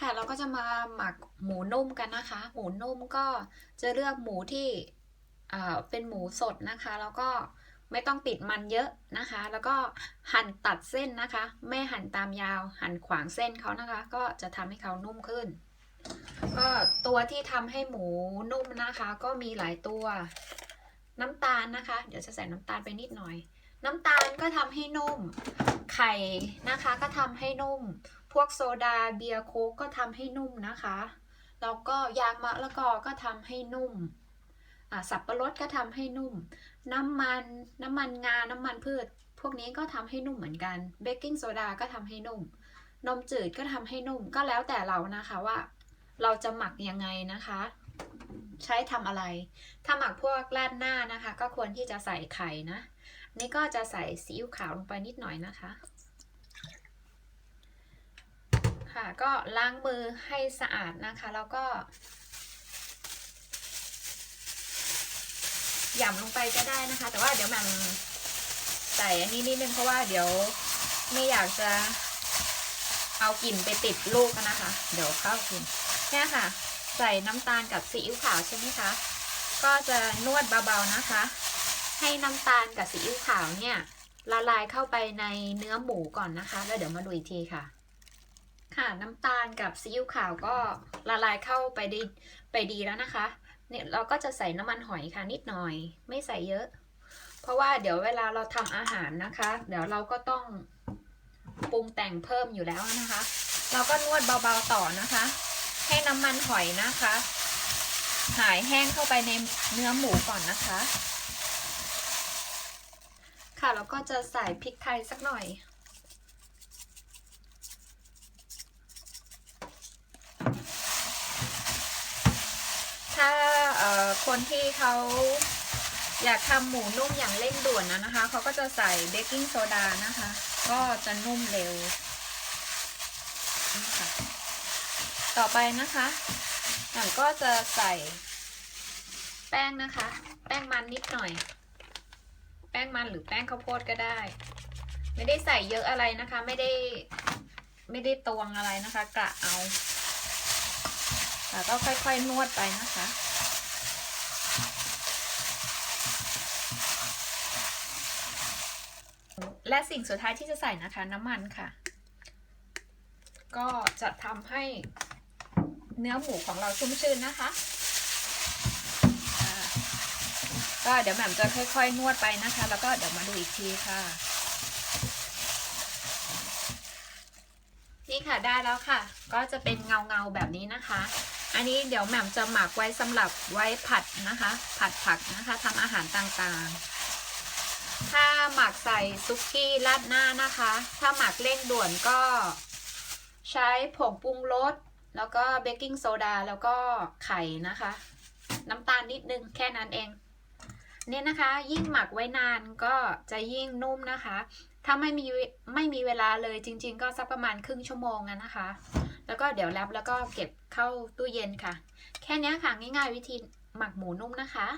ค่ะ เราก็จะมาหมักหมูนุ่มกันนะคะ หมูนุ่มก็จะเลือกหมูที่เป็นหมูสดนะคะ แล้วก็ไม่ต้องติดมันเยอะนะคะ แล้วก็หั่นตัดเส้นนะคะ ไม่หั่นตามยาว หั่นขวางเส้นเขานะคะ ก็จะทำให้เขานุ่มขึ้น ก็ตัวที่ทำให้หมูนุ่มนะคะ ก็มีหลายตัว น้ำตาลนะคะ เดี๋ยวจะใส่น้ำตาลไปนิดหน่อย น้ำตาลก็ทำให้นุ่ม ไข่นะคะก็ทำให้นุ่ม พวกโซดาเบียร์โค้กก็ทำให้นุ่มนะคะ แล้วก็ยางมะละกอก็ทำให้นุ่มอ่าสับปะรดก็ทำให้นุ่ม น้ำมันน้ำมันงา น้ำมันพืช พวกนี้ก็ทำให้นุ่มเหมือนกัน เบกกิ้งโซดาก็ทำให้นุ่ม นมจืดก็ทำให้นุ่ม ก็แล้วแต่เรานะคะว่า เราจะหมักยังไงนะคะ ใช้ทำอะไร ถ้าหมักพวกราดหน้านะคะ ก็ควรที่จะใส่ไข่นะ นี่ก็จะใส่ซีอิ๊วขาวลงไปนิดหน่อยนะคะ ค่ะ ก็ล้างมือให้สะอาดนะคะ แล้วก็หย่ำลงไปก็ได้นะคะ แต่ว่าเดี๋ยวมันใส่อันนี้นิดนึงเพราะว่าเดี๋ยวไม่อยากจะเอากลิ่นไปติดลูกนะคะ เดี๋ยวเข้ากินเนี่ยค่ะ ใส่น้ำตาลกับซีอิ๊วขาวใช่ไหมคะ ก็จะนวดเบาๆนะคะ ให้น้ำตาลกับซีอิ๊วขาวเนี่ยละลายเข้าไปในเนื้อหมูก่อนนะคะ แล้วเดี๋ยวมาดูอีกทีค่ะ ค่ะน้ำตาลกับซีอิ๊วขาวก็ละลายเข้าไปดีไปดีแล้วนะคะเนี่ยเราก็จะใส่น้ำมันหอยค่ะนิดหน่อย ไม่ใส่เยอะ เพราะว่าเดี๋ยวเวลาเราทำอาหารนะคะ เดี๋ยวเราก็ต้องปรุงแต่งเพิ่มอยู่แล้วนะคะ เราก็นวดเบาๆต่อนะคะ ให้น้ำมันหอยนะคะ หายแห้งเข้าไปในเนื้อหมูก่อนนะคะ ค่ะแล้วก็จะใส่พริกไทยสักหน่อย ถ้าคนที่เขาอยากทำหมูนุ่มอย่างเร่งด่วนนะนะคะเขาก็จะใส่เบกกิ้งโซดานะคะ ก็จะนุ่มเร็วนี่ค่ะต่อไปนะคะหนังก็จะใส่แป้งนะคะ แป้งมันนิดหน่อย แป้งมันหรือแป้งข้าวโพดก็ได้ ไม่ได้ใส่เยอะอะไรนะคะ ไม่ได้ไม่ได้ตวงอะไรนะคะ กะเอา ก็ค่อยๆนวดไปนะคะและสิ่งสุดท้ายที่จะใส่นะคะน้ำมันค่ะ ก็จะทำให้เนื้อหมูของเราชุ่มชื้นนะคะ ก็เดี๋ยวแหม่มจะค่อยๆนวดไปนะคะ แล้วก็เดี๋ยวมาดูอีกทีค่ะ นี่ค่ะได้แล้วค่ะ ก็จะเป็นเงาเงาๆแบบนี้นะคะ อันนี้เดี๋ยวแหม่มจะหมักไว้สำหรับไว้ผัดนะคะ ผัดผักนะคะทำอาหารต่างๆ ถ้าหมักใส่ซุกี้ราดหน้านะคะ ถ้าหมักเร่งด่วนก็ใช้ผงปรุงรสแล้วก็เบกกิ้งโซดาแล้วก็ไข่นะคะ น้ำตาลนิดนึงแค่นั้นเอง เนี่ยนะคะยิ่งหมักไว้นานก็จะยิ่งนุ่มนะคะ ถ้าไม่มีไม่มีเวลาเลยจริง ๆ ก็สักประมาณครึ่งชั่วโมงนะคะ แล้วก็เดี๋ยวแรปแล้วก็เก็บเข้าตู้เย็นค่ะ แค่นี้ค่ะง่ายๆวิธีหมักหมูนุ่มนะคะ